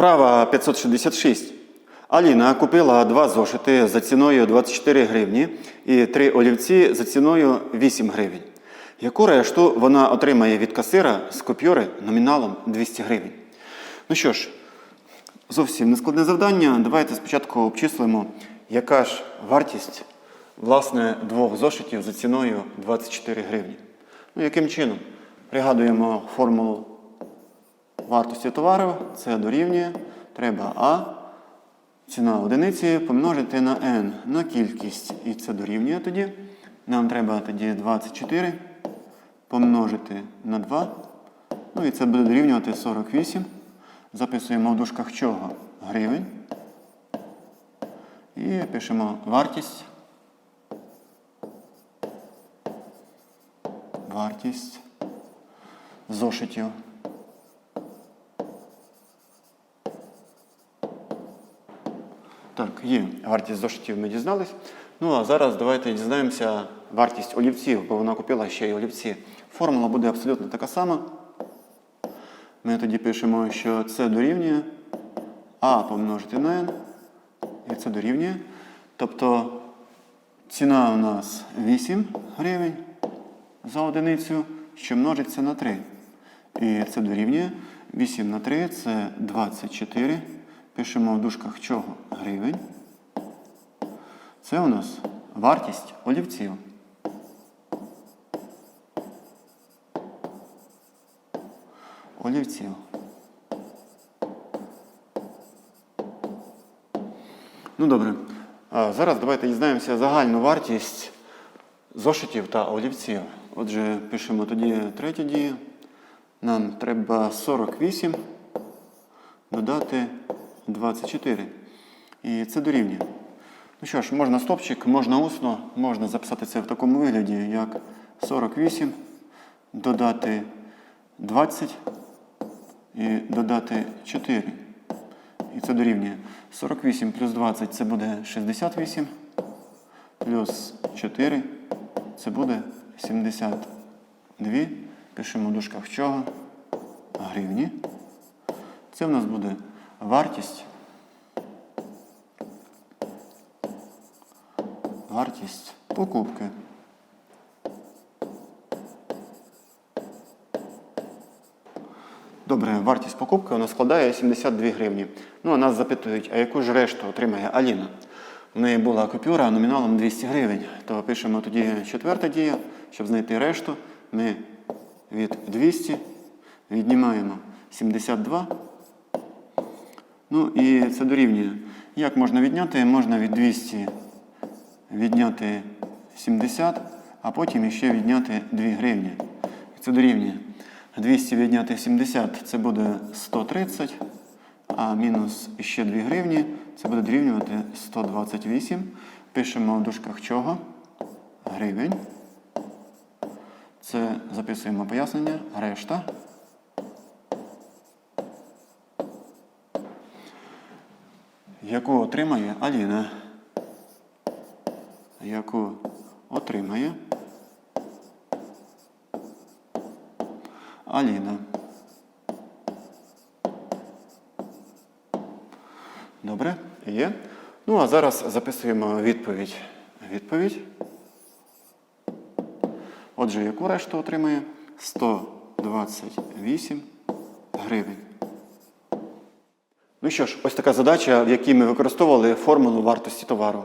Вправа 566. Аліна купила два зошити за ціною 24 гривні і три олівці за ціною 8 гривень. Яку решту вона отримає від касира з купюри номіналом 200 гривень? Ну що ж, зовсім нескладне завдання. Давайте спочатку обчислимо, яка ж вартість власне двох зошитів за ціною 24 гривні. Ну, яким чином? Пригадуємо формулу вартості товару, це дорівнює. Треба А, ціна одиниці помножити на n на кількість. І це дорівнює тоді. Нам треба тоді 24 помножити на 2. Ну і це буде дорівнювати 48. Записуємо в дужках чого? Гривень. І пишемо вартість. Вартість зошитів. Так, є вартість зошитів ми дізнались. Ну а зараз давайте дізнаємося вартість олівців, бо вона купила ще й олівці. Формула буде абсолютно така сама. Ми тоді пишемо, що це дорівнює А помножити на n. І це дорівнює. Тобто ціна у нас 8 гривень за одиницю, що множиться на 3. І це дорівнює 8 на 3 це 24. Пишемо в дужках чого? Гривень. Це у нас вартість олівців. Олівців. Ну добре. А зараз давайте дізнаємося загальну вартість зошитів та олівців. Отже, пишемо тоді третю дію. Нам треба 48 додати 24. І це дорівнює. Ну що ж, можна стопчик, можна усно, можна записати це в такому вигляді, як 48, додати 20 і додати 4. І це дорівнює. 48 плюс 20 це буде 68, плюс 4 це буде 72. Пишемо в дужках чого? Гривні. Це в нас буде вартість. Вартість покупки. Добре, вартість покупки вона складає 72 гривні. Ну, а нас запитують, а яку ж решту отримає Аліна? В неї була купюра номіналом 200 гривень. То пишемо тоді четверта дія, щоб знайти решту. Ми від 200 віднімаємо 72. Ну і це дорівнює. Як можна відняти? Можна від 200 відняти 70, а потім іще відняти 2 гривні. Це дорівнює. 200 відняти 70 це буде 130, а мінус ще 2 гривні це буде дорівнювати 128. Пишемо в дужках чого? Гривень. Це записуємо пояснення. Решта. Яку отримає Аліна? Яку отримає Аліна. Добре, є. Ну, а зараз записуємо відповідь. Відповідь. Отже, яку решту отримає? 128 гривень. Ну що ж, ось така задача, в якій ми використовували формулу вартості товару.